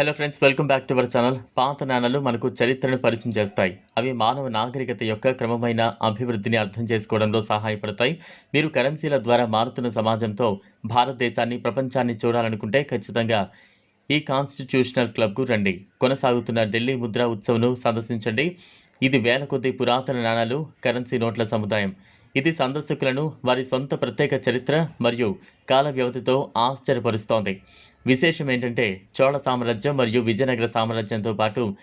Hello friends welcome back to our channel పాత నాణాలు మనకు చరిత్రను పరిచయం చేస్తాయి. అవి మానవ నాగరికత యొక్క క్రమమైన అభివృద్ధిని అర్థం చేసుకోవడంలో సహాయపడతాయి. మీరు కరెన్సీల ద్వారా మారుతున్న సమాజంతో భారతదేశాన్ని ప్రపంచాన్ని చూడాలనుకుంటే ఖచ్చితంగా ఈ కాన్స్టిట్యూషనల్ క్లబ్కు రండి. కొనసాగుతున్న ఢిల్లీ ముద్రా ఉత్సవ్ను సందర్శించండి. ఇది వేల కొద్ది పురాతన నాణాలు కరెన్సీ నోట్ల సముదాయం. ఇది సందర్శకులను వారి సొంత ప్రత్యేక చరిత్ర మరియు కాల వ్యవధితో ఆశ్చర్యపరుస్తోంది. విశేషం ఏంటంటే చోళ సామ్రాజ్యం మరియు విజయనగర సామ్రాజ్యంతో పాటు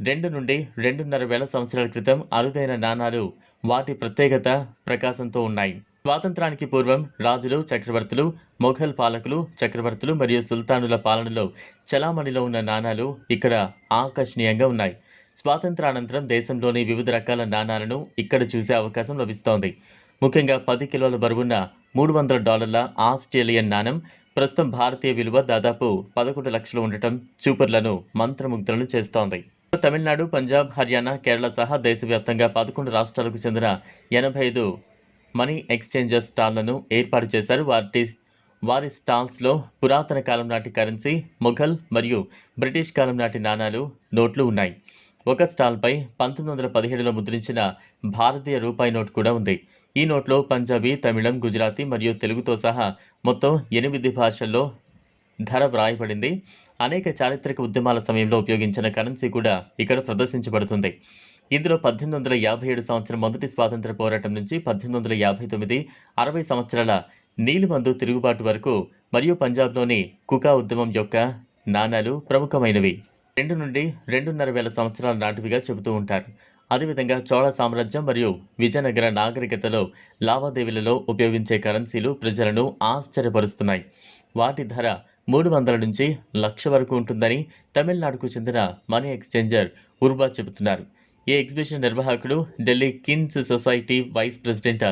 రెండు నుండి రెండున్నర వేల సంవత్సరాల క్రితం అరుదైన నాణాలు వాటి ప్రత్యేకత ప్రకాశంతో ఉన్నాయి. స్వాతంత్రానికి పూర్వం రాజులు చక్రవర్తులు మొఘల్ పాలకులు చక్రవర్తులు మరియు సుల్తానుల పాలనలో చలామణిలో ఉన్న నాణాలు ఇక్కడ ఆకర్షణీయంగా ఉన్నాయి. స్వాతంత్రానంతరం దేశంలోని వివిధ రకాల నాణాలను ఇక్కడ చూసే అవకాశం లభిస్తోంది. ముఖ్యంగా పది కిలోల బరువున్న మూడు వందల డాలర్ల ఆస్ట్రేలియన్ నాణం ప్రస్తుతం భారతీయ విలువ దాదాపు పదకొండు లక్షలు ఉండటం చూపర్లను మంత్రముగ్ధులను చేస్తోంది. తమిళనాడు పంజాబ్ హర్యానా కేరళ సహా దేశవ్యాప్తంగా పదకొండు రాష్ట్రాలకు చెందిన ఎనభై ఐదు మనీ ఎక్స్చేంజర్ స్టాళ్ళను ఏర్పాటు చేశారు. వాటి వారి స్టాల్స్లో పురాతన కాలం నాటి కరెన్సీ మొఘల్ మరియు బ్రిటిష్ కాలం నాటి నాణాలు నోట్లు ఉన్నాయి. ఒక స్టాల్పై పంతొమ్మిది వందల పదిహేడులో ముద్రించిన భారతీయ రూపాయి నోట్ కూడా ఉంది. ఈ నోట్లో పంజాబీ తమిళం గుజరాతీ మరియు తెలుగుతో సహా మొత్తం ఎనిమిది భాషల్లో ధర వ్రాయబడింది. అనేక చారిత్రక ఉద్యమాల సమయంలో ఉపయోగించిన కరెన్సీ కూడా ఇక్కడ ప్రదర్శించబడుతుంది. ఇందులో పద్దెనిమిది వందల యాభై ఏడు సంవత్సరం మొదటి స్వాతంత్ర పోరాటం నుంచి పద్దెనిమిది వందల యాభై తొమ్మిది అరవై సంవత్సరాల నీలిమందు తిరుగుబాటు వరకు మరియు పంజాబ్లోని కుకా ఉద్యమం యొక్క నాణాలు ప్రముఖమైనవి. రెండు నుండి రెండున్నర వేల సంవత్సరాల నాటివిగా చెబుతూ ఉంటారు. అదేవిధంగా చోళ సామ్రాజ్యం మరియు విజయనగర నాగరికతలో లావాదేవీలలో ఉపయోగించే కరెన్సీలు ప్రజలను ఆశ్చర్యపరుస్తున్నాయి. వాటి ధర మూడు వందల నుంచి లక్ష వరకు ఉంటుందని తమిళనాడుకు చెందిన మనీ ఎక్స్చేంజర్ ఉర్బా చెబుతున్నారు. ఈ ఎగ్జిబిషన్ నిర్వాహకుడు Delhi coins society vice president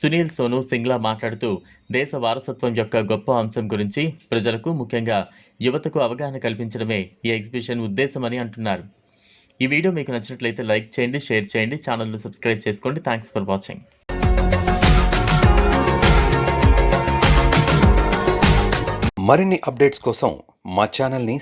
Sunil Sonu Singla మాట్లాడుతూ దేశ వారసత్వం యొక్క గొప్ప అంశం గురించి ప్రజలకు ముఖ్యంగా యువతకు అవగాహన కల్పించడమే ఈ ఎగ్జిబిషన్ ఉద్దేశమని అంటున్నారు. ఈ వీడియో మీకు నచ్చినట్లయితే లైక్ చేయండి షేర్ చేయండి ఛానల్ను సబ్స్క్రైబ్ చేసుకోండి. Thanks for watching. మరిన్ని అప్డేట్స్ కోసం మా ఛానల్ని